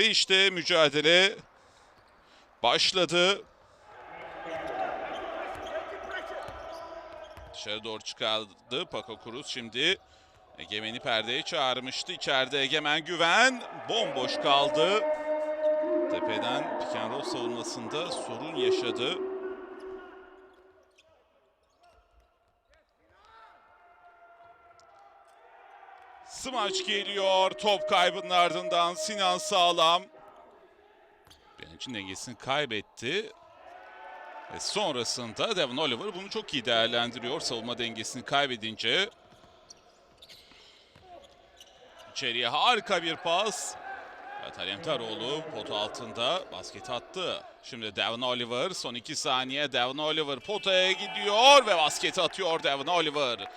Ve işte mücadele başladı. Dışarı doğru çıkardı Paco Cruz şimdi. Egemen'i perdeye çağırmıştı. İçeride Egemen Güven bomboş kaldı. Tepeden roll savunmasında sorun yaşadı. Smaç geliyor. Top kaybının ardından Sinan Sağlam. Benc'in dengesini kaybetti. Ve sonrasında Devon Oliver bunu çok iyi değerlendiriyor. Savunma dengesini kaybedince. İçeriye harika bir pas. Evet Alem Taroğlu pot altında basket attı. Şimdi Devon Oliver son iki saniye Devon Oliver potaya gidiyor ve basket atıyor Devon Oliver.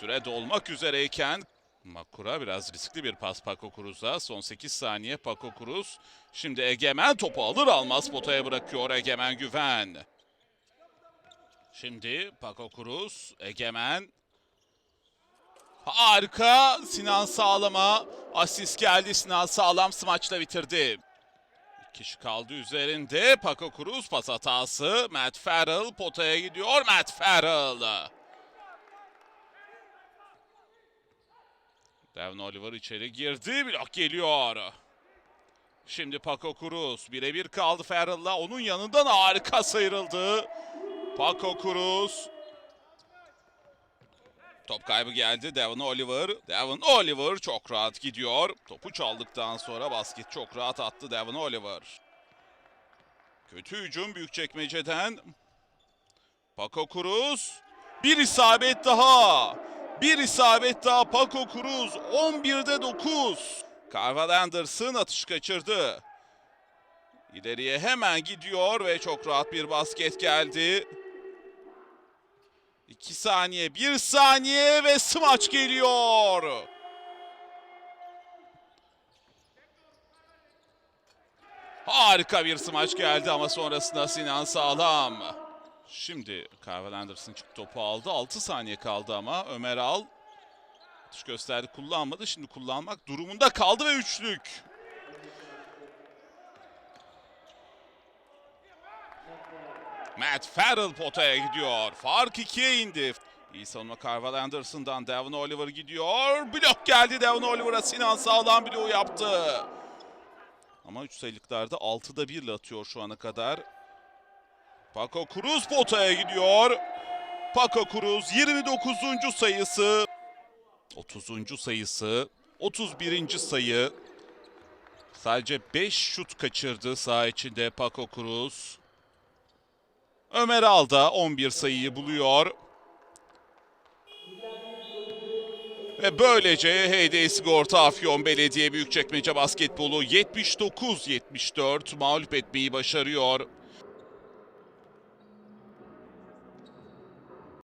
Süre dolmak üzereyken Makura biraz riskli bir pas Paco Cruz'a. Son 8 saniye Paco Cruz. Şimdi Egemen topu alır almaz potaya bırakıyor Egemen Güven. Şimdi Paco Cruz, Egemen. Harika Sinan Sağlam'a asist geldi. Sinan Sağlam smaçla bitirdi. Kişi kaldı üzerinde. Paco Cruz pas hatası. Matt Farrell potaya gidiyor. Matt Farrell. Devon Oliver içeri girdi. Blok geliyor. Şimdi Paco Cruz birebir kaldı Farrell'la. Onun yanından harika sıyrıldı. Paco Cruz. Top kaybı geldi Devon Oliver. Devon Oliver çok rahat gidiyor. Topu çaldıktan sonra basket çok rahat attı Devon Oliver. Kötü hücum Büyükçekmece'den. Paco Cruz. Bir isabet daha. Bir isabet daha Paco Cruz. 11'de 9. Carval Anderson atış kaçırdı. İleriye hemen gidiyor ve çok rahat bir basket geldi. 2 saniye, 1 saniye ve smaç geliyor. Harika bir smaç geldi ama sonrasında Sinan Sağlam. Şimdi Carvel Anderson çıktı topu aldı. 6 saniye kaldı ama Ömer Al atış gösterdi kullanmadı. Şimdi kullanmak durumunda kaldı ve üçlük. Matt Farrell potaya gidiyor. Fark ikiye indi. İyi savunma Carval Anderson'dan Devon Oliver gidiyor. Blok geldi Devon Oliver'a. Sinan sağlam bloğu yaptı. Ama 3 sayılıklarda 6'da 1 ile atıyor şu ana kadar. Paco Cruz potaya gidiyor. Paco Cruz 29. sayısı. 30. sayısı. 31. sayı. Sadece 5 şut kaçırdı saha içinde Paco Cruz. Ömer Alda 11 sayıyı buluyor. Ve böylece Heyday Sigorta Afyon Belediye Büyükçekmece Basketbolu 79-74 mağlup etmeyi başarıyor.